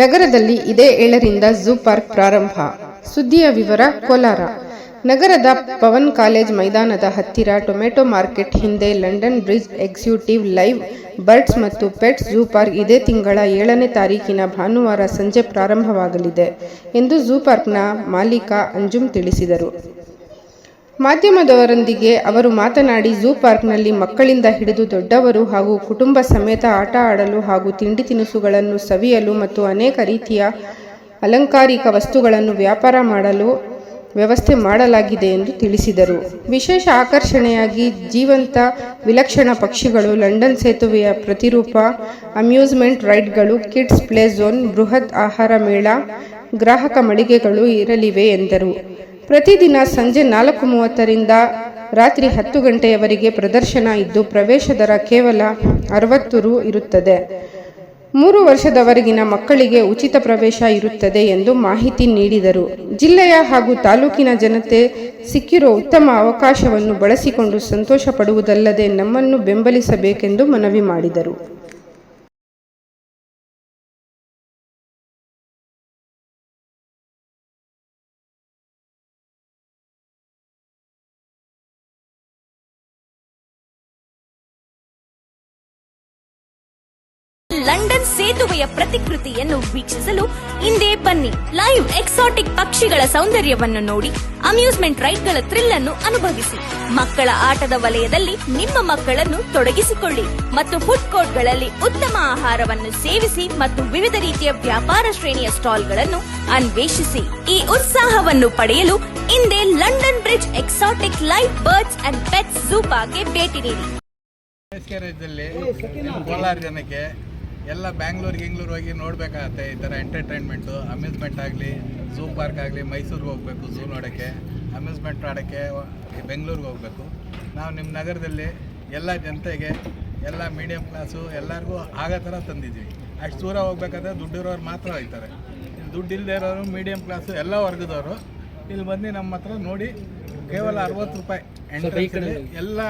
ನಗರದಲ್ಲಿ ಇದೇ ಏಳರಿಂದ ಝೂ ಪಾರ್ಕ್ ಪ್ರಾರಂಭ. ಸುದ್ದಿಯ ವಿವರ, ಕೋಲಾರ. ನಗರದ ಪವನ್ ಕಾಲೇಜ್ ಮೈದಾನದ ಹತ್ತಿರ ಟೊಮೆಟೊ ಮಾರ್ಕೆಟ್ ಹಿಂದೆ London bridge executive live birds ಮತ್ತು ಪೆಟ್ಸ್ ಝೂ ಪಾರ್ಕ್ ಇದೇ ತಿಂಗಳ ಏಳನೇ ತಾರೀಕಿನ ಭಾನುವಾರ ಸಂಜೆ ಪ್ರಾರಂಭವಾಗಲಿದೆ ಎಂದು ಝೂ ಪಾರ್ಕ್ನ ಮಾಲೀಕ ಅಂಜುಮ್ ತಿಳಿಸಿದರು. ಮಾಧ್ಯಮದವರೊಂದಿಗೆ ಅವರು ಮಾತನಾಡಿ, ಝೂ ಪಾರ್ಕ್ನಲ್ಲಿ ಮಕ್ಕಳಿಂದ ಹಿಡಿದು ದೊಡ್ಡವರು ಹಾಗೂ ಕುಟುಂಬ ಸಮೇತ ಆಟ ಆಡಲು ಹಾಗೂ ತಿಂಡಿ ತಿನಿಸುಗಳನ್ನು ಸವಿಯಲು ಮತ್ತು ಅನೇಕ ರೀತಿಯ ಅಲಂಕಾರಿಕ ವಸ್ತುಗಳನ್ನು ವ್ಯಾಪಾರ ಮಾಡಲು ವ್ಯವಸ್ಥೆ ಮಾಡಲಾಗಿದೆ ಎಂದು ತಿಳಿಸಿದರು. ವಿಶೇಷ ಆಕರ್ಷಣೆಯಾಗಿ ಜೀವಂತ ವಿಲಕ್ಷಣ ಪಕ್ಷಿಗಳು, ಲಂಡನ್ ಸೇತುವೆಯ ಪ್ರತಿರೂಪ, ಅಮ್ಯೂಸ್ಮೆಂಟ್ ರೈಡ್ಗಳು, ಕಿಡ್ಸ್ ಪ್ಲೇ ಝೋನ್, ಬೃಹತ್ ಆಹಾರ ಮೇಳ, ಗ್ರಾಹಕ ಮಳಿಗೆಗಳು ಇರಲಿವೆ ಎಂದರು. ಪ್ರತಿದಿನ ಸಂಜೆ ನಾಲ್ಕು ಮೂವತ್ತರಿಂದ ರಾತ್ರಿ ಹತ್ತು ಗಂಟೆಯವರೆಗೆ ಪ್ರದರ್ಶನ ಇದ್ದು ಪ್ರವೇಶ ದರ ಕೇವಲ ಅರವತ್ತು ರು ಇರುತ್ತದೆ. ಮೂರು ವರ್ಷದವರೆಗಿನ ಮಕ್ಕಳಿಗೆ ಉಚಿತ ಪ್ರವೇಶ ಇರುತ್ತದೆ ಎಂದು ಮಾಹಿತಿ ನೀಡಿದರು. ಜಿಲ್ಲೆಯ ಹಾಗೂ ತಾಲೂಕಿನ ಜನತೆ ಸಿಕ್ಕಿರೋ ಉತ್ತಮ ಅವಕಾಶವನ್ನು ಬಳಸಿಕೊಂಡು ಸಂತೋಷ ಪಡುವುದಲ್ಲದೆ ನಮ್ಮನ್ನು ಬೆಂಬಲಿಸಬೇಕೆಂದು ಮನವಿ ಮಾಡಿದರು. ಲಂಡನ್ ಸೇತುವೆಯ ಪ್ರತಿಕೃತಿಯನ್ನು ವೀಕ್ಷಿಸಲು ಇಂದೇ ಬನ್ನಿ. ಲೈವ್ ಎಕ್ಸಾಟಿಕ್ ಪಕ್ಷಿಗಳ ಸೌಂದರ್ಯವನ್ನು ನೋಡಿ, ಅಮ್ಯೂಸ್ಮೆಂಟ್ ರೈಡ್ಗಳ ಥ್ರಿಲ್ ಅನ್ನು ಅನುಭವಿಸಿ. ಮಕ್ಕಳ ಆಟದ ವಲಯದಲ್ಲಿ ನಿಮ್ಮ ಮಕ್ಕಳನ್ನು ತೊಡಗಿಸಿಕೊಳ್ಳಿ ಮತ್ತು ಫುಡ್ ಕೋರ್ಟ್ಗಳಲ್ಲಿ ಉತ್ತಮ ಆಹಾರವನ್ನು ಸೇವಿಸಿ ಮತ್ತು ವಿವಿಧ ರೀತಿಯ ವ್ಯಾಪಾರ ಶ್ರೇಣಿಯ ಸ್ಟಾಲ್ಗಳನ್ನು ಅನ್ವೇಷಿಸಿ. ಈ ಉತ್ಸಾಹವನ್ನು ಪಡೆಯಲು ಹಿಂದೆ London bridge exotic life birds and pets ಝೂಪಾಗೆ ಭೇಟಿ ನೀಡಿ. ಕೋಲಾರ ಜನಕ್ಕೆ ಎಲ್ಲ ಬ್ಯಾಂಗ್ಳೂರ್ ಗಿಂಗ್ಳೂರ್ ಹೋಗಿ ನೋಡಬೇಕಾಗತ್ತೆ ಈ ಥರ ಎಂಟರ್ಟೈನ್ಮೆಂಟು ಅಮ್ಯೂಸ್ಮೆಂಟ್ ಆಗಲಿ ಝೂ ಪಾರ್ಕ್ ಆಗಲಿ ಮೈಸೂರಿಗೆ ಹೋಗಬೇಕು ಝೂ ನೋಡೋಕ್ಕೆ ಅಮ್ಯೂಸ್ಮೆಂಟ್ ಆಡೋಕ್ಕೆ ಬೆಂಗಳೂರಿಗೆ ಹೋಗಬೇಕು. ನಾವು ನಿಮ್ಮ ನಗರದಲ್ಲಿ ಎಲ್ಲ ಜನತೆಗೆ ಎಲ್ಲ ಮೀಡಿಯಮ್ ಕ್ಲಾಸು ಎಲ್ಲರಿಗೂ ಆಗೋ ಥರ ತಂದಿದ್ದೀವಿ. ಅಷ್ಟು ದೂರ ಹೋಗ್ಬೇಕಾದ್ರೆ ದುಡ್ಡಿರೋರು ಮಾತ್ರ ಹೋಗ್ತಾರೆ. ದುಡ್ಡು ಇಲ್ಲದೆ ಇರೋರು ಮೀಡಿಯಮ್ ಕ್ಲಾಸು ಎಲ್ಲ ವರ್ಗದವರು ಇಲ್ಲಿ ಬಂದು ನಮ್ಮ ಹತ್ರ ನೋಡಿ ಕೇವಲ ಅರವತ್ತು ರೂಪಾಯಿ ಎಂಟ್ರೆನ್ಸಲ್ಲಿ ಎಲ್ಲ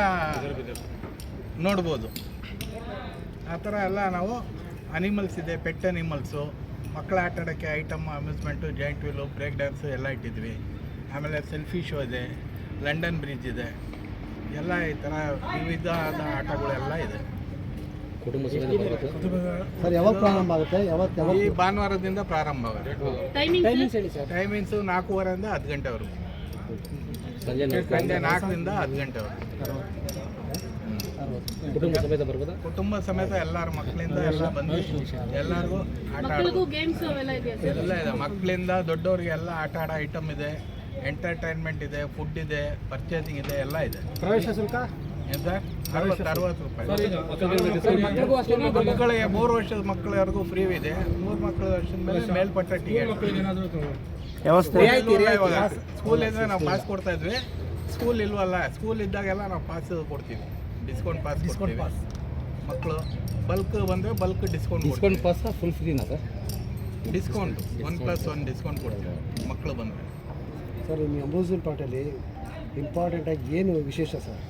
ನೋಡ್ಬೋದು. ಆ ಥರ ಎಲ್ಲ ನಾವು ಅನಿಮಲ್ಸ್ ಇದೆ ಪೆಟ್ ಅನಿಮಲ್ಸು ಮಕ್ಕಳ ಆಟ ಆಡೋಕ್ಕೆ item amusement giant wheel break dance ಎಲ್ಲ ಇಟ್ಟಿದ್ವಿ. ಆಮೇಲೆ ಸೆಲ್ಫಿ ಶೋ ಇದೆ ಲಂಡನ್ ಬ್ರಿಡ್ಜ್ ಇದೆ. ಎಲ್ಲ ಈ ಥರ ವಿವಿಧವಾದ ಆಟಗಳೆಲ್ಲ ಇದೆ. ಸರ್ ಯಾವಾಗ ಪ್ರಾರಂಭ ಆಗುತ್ತೆ? ಯಾವತ್ತು ಈ ಭಾನುವಾರದಿಂದ ಪ್ರಾರಂಭ ಆಗುತ್ತೆ. ಟೈಮಿಂಗ್ಸು ನಾಲ್ಕೂವರೆಯಿಂದ ಹತ್ತು ಗಂಟೆವರೆಗೂ. ಸಂಜೆ ನಾಲ್ಕರಿಂದ ಹತ್ತು ಗಂಟೆವರೆಗೂ. ಕುಟುಂಬ ಸಮೇತ ಬರ್ಬೋದಾ? ಕುಟುಂಬ ಸಮೇತ ಎಲ್ಲರ ಮಕ್ಕಳಿಂದ ಎಲ್ಲ ಬಂದು ಎಲ್ಲರಿಗೂ ಆಟ ಆಡೋದು. ಎಲ್ಲ ಇದೆ. ಮಕ್ಕಳಿಂದ ದೊಡ್ಡವರಿಗೆ ಎಲ್ಲ ಆಟ ಆಡೋ ಐಟಮ್ ಇದೆ. ಎಂಟರ್ಟೈನ್ಮೆಂಟ್ ಇದೆ ಫುಡ್ ಇದೆ ಪರ್ಚೇಸಿಂಗ್ ಇದೆ ಎಲ್ಲ ಇದೆ. ಪ್ರವೇಶ ಶುಲ್ಕ? ಅರವತ್ತು ರೂಪಾಯಿ. ಮಕ್ಕಳಿಗೆ ಮೂರು ವರ್ಷದ ಮಕ್ಕಳವರೆಗೂ ಫ್ರೀ ಇದೆ. ಮೂರು ಮಕ್ಕಳ ವರ್ಷದ ಮೇಲೆ ಮೇಲ್ಪಟ್ಟ ಟಿಕೆಟ್ ಸ್ಕೂಲ್ ಇದ್ರೆ ನಾವು ಪಾಸ್ ಕೊಡ್ತಾ ಇದ್ವಿ. ಸ್ಕೂಲ್ ಇಲ್ವಲ್ಲ ಸ್ಕೂಲ್ ಇದ್ದಾಗೆಲ್ಲ ನಾವು ಪಾಸ್ ಕೊಡ್ತೀವಿ. ಡಿಸ್ಕೌಂಟ್ ಪಾಸ್ ಡಿಸ್ಕೌಂಟ್ ಪಾಸ್ ಮಕ್ಕಳು ಬಲ್ಕ್ ಬಂದರೆ bulk discount discount pass full ಫ್ರೀನ sir discount one plus one discount ಕೊಡ್ತೀವಿ. ಮಕ್ಕಳು ಬಂದರೆ. ಸರ್ ನಿಮ್ಮ ಅಮೂಸ್ಮೆಂಟ್ ಪಾರ್ಟಲ್ಲಿ ಇಂಪಾರ್ಟೆಂಟ್ ಆಗಿ ಏನು ವಿಶೇಷ ಸರ್?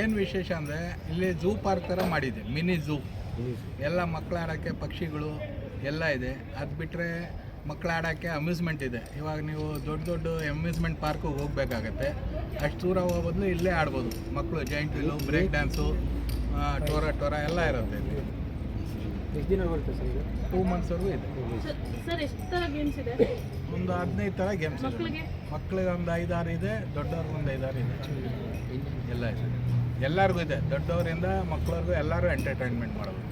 ಏನು ವಿಶೇಷ ಅಂದರೆ ಇಲ್ಲಿ ಝೂ ಪಾರ್ಕ್ ಥರ ಮಾಡಿದೆ ಮಿನಿ ಝೂ ಎಲ್ಲ ಮಕ್ಕಳು ಆಡೋಕ್ಕೆ ಪಕ್ಷಿಗಳು ಎಲ್ಲ ಇದೆ. ಅದು ಬಿಟ್ಟರೆ ಮಕ್ಕಳು ಆಡೋಕ್ಕೆ ಅಮ್ಯೂಸ್ಮೆಂಟ್ ಇದೆ. ಇವಾಗ ನೀವು ದೊಡ್ಡ ದೊಡ್ಡ ಅಮ್ಯೂಸ್ಮೆಂಟ್ ಪಾರ್ಕಿಗೆ ಹೋಗಬೇಕಾಗತ್ತೆ. ಅಷ್ಟು ದೂರ ಹೋಗೋ ಬದಲು ಇಲ್ಲೇ ಆಡ್ಬೋದು. ಮಕ್ಕಳು ಜಾಯಿಂಟ್ ವೀಲು ಬ್ರೇಕ್ ಡ್ಯಾನ್ಸು ಟೋರ ಟೋರ ಎಲ್ಲ ಇರುತ್ತೆ ಇಲ್ಲಿ. ಎಷ್ಟು ದಿನ ಬರುತ್ತೆ ಸರ್ ಇದು? ಟೂ ಮಂತ್ಸ್ವರೆಗೂ ಇದೆ. ಸರ್ ಎಷ್ಟು ಥರ ಗೇಮ್ಸ್ ಇದೆ? ಒಂದು ಹದಿನೈದು ಥರ ಗೇಮ್ಸ್ ಇದೆ. ಮಕ್ಕಳಿಗೆ ಒಂದು ಐದಾರು ಇದೆ ದೊಡ್ಡವ್ರಿಗೆ ಒಂದು ಐದಾರು ಇದೆ. ಎಲ್ಲ ಇದೆ. ಎಲ್ಲರಿಗೂ ಇದೆ. ದೊಡ್ಡವರಿಂದ ಮಕ್ಕಳವ್ರಿಗೂ ಎಲ್ಲರೂ ಎಂಟರ್ಟೈನ್ಮೆಂಟ್ ಮಾಡೋದು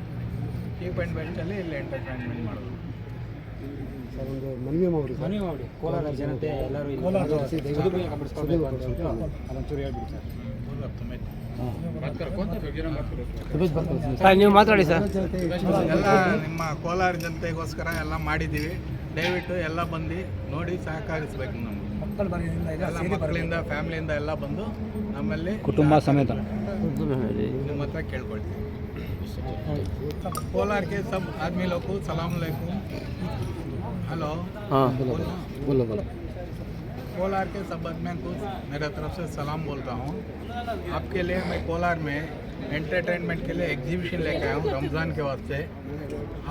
ಚೀಪ್ ಆ್ಯಂಡ್ ಬೆಸ್ಟಲ್ಲಿ ಇಲ್ಲಿ ಎಂಟರ್ಟೈನ್ಮೆಂಟ್ ಮಾಡೋದು ಸರ್ ಒಂದು ಮನವಿ ಮಾಡಿ ಮನವಿ ಮಾಡಿ ಕೋಲಾರ ಜನತೆ ಎಲ್ಲರೂ ಸರ್. ನೀವು ಮಾತಾಡಿ ಸರ್. ಎಲ್ಲ ನಿಮ್ಮ ಕೋಲಾರ ಜನತೆಗೋಸ್ಕರ ಎಲ್ಲ ಮಾಡಿದ್ದೀವಿ. ದಯವಿಟ್ಟು ಎಲ್ಲ ಬಂದು ನೋಡಿ ಸಹಕರಿಸ್ಬೇಕು ನಮಗೆ. ಎಲ್ಲ ಮಕ್ಕಳಿಂದ ಫ್ಯಾಮಿಲಿಯಿಂದ ಎಲ್ಲ ಬಂದು ನಮ್ಮಲ್ಲಿ ಕುಟುಂಬ ಸಮೇತ. ನಿಮ್ಮ ಹತ್ರ ಕೇಳ್ಕೊಳ್ತೀವಿ. ಕೋಲಾರಕ್ಕೆ ಸಬ್ ಆದ್ಮಿ ಲೋಕು ಸಲಾಮ್ ಲೈಕು हेलो। हाँ। बोलो। बोलो बोलो। कोलार के सब आदमियों को मेरे तरफ़ से सलाम बोलता हूँ। आपके लिए मैं कोलार में एंटरटेनमेंट के लिए एग्जीबिशन लेके आया हूँ रमज़ान के वास्ते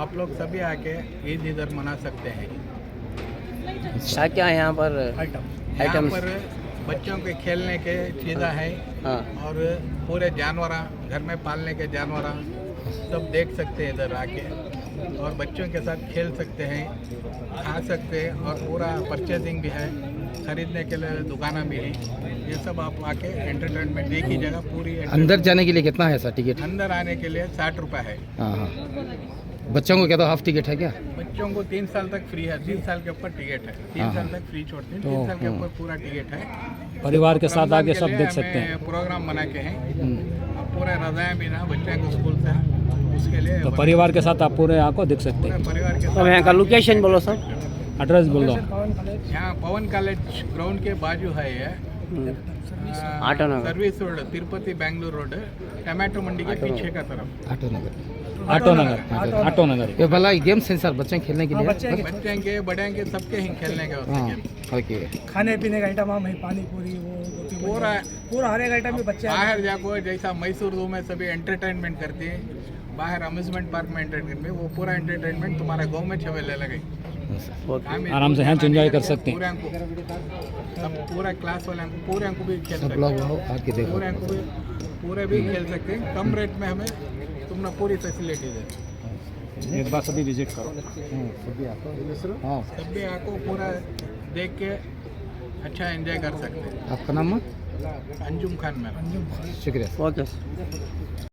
आप लोग सभी आके ईद इधर मना सकते हैं। क्या क्या है यहाँ पर यहाँ आइटम्स पर बच्चों के खेलने के चीज़ा हैं हाँ। और पूरे जानवर घर में पालने के जानवर सब देख सकते हैं इधर आके। और बच्चों के साथ खेल सकते हैं खा सकते हैं और पूरा परचेजिंग भी है खरीदने के लिए दुकाना भी है। ये सब आप आके एंटरटेनमेंट एक ही जगह पूरी अंदर जाने के लिए कितना है सर टिकट अंदर आने के लिए साठ रुपये है। हाँ हाँ। बच्चों को क्या तो हाफ़ टिकट है क्या? बच्चों को तीन साल तक फ्री है तीन साल के ऊपर टिकट है। तीन हाँ, साल। तक फ्री छोड़ते हैं तीन साल के ऊपर पूरा टिकट है। परिवार के साथ आके सब देख सकते हैं। प्रोग्राम बना के हैं। हम्म। अब पूरे रजाएँ भी ना बच्चे को स्कूल से। उसके लिए तो परिवार के साथ आप पूरे आको देख सकते हैं। परिवार के अब यहाँ का लोकेशन बोलो सर। एड्रेस बोल दो। यहाँ पवन कॉलेज ग्राउंड के बाजू है ये। आ, auto Nagar. Service road Tirupati Bangalore road tomato मंडी के पीछे का तरफ़। Auto Nagar. Auto Nagar auto Nagar. ये भला गेम्स हैं सर बच्चे खेलने के लिए? बच्चे के बड़े के सबके ही खेलने के हाँ। होते ओके। खाने पीने का आइटम हम है पानी पूरी वो पूरा पूरा हर एक आइटम में बच्चे बाहर जाको जैसा मैसूर जू में सभी एंटरटेनमेंट करती है। बाहर अम्यूजमेंट पार्क में एंटरटेनमेंट वो पूरा एंटरटेनमेंट तुम्हारा गाँव में छवेले लगे आराम से enjoy कर सकते हैं। पूरे सब पूरा क्लास वाले को पूरे को भी खेल सकते हैं। पूरे को भी पूरे भी खेल सकते हैं। कम रेट में हमें तुमने पूरी फैसिलिटी दे। एक बार सभी विज़िट करो। हाँ आपको पूरा देख के अच्छा एंजॉय कर सकते हैं। आपका नाम? अंजुम खान मैम। शुक्रिया। Okay sir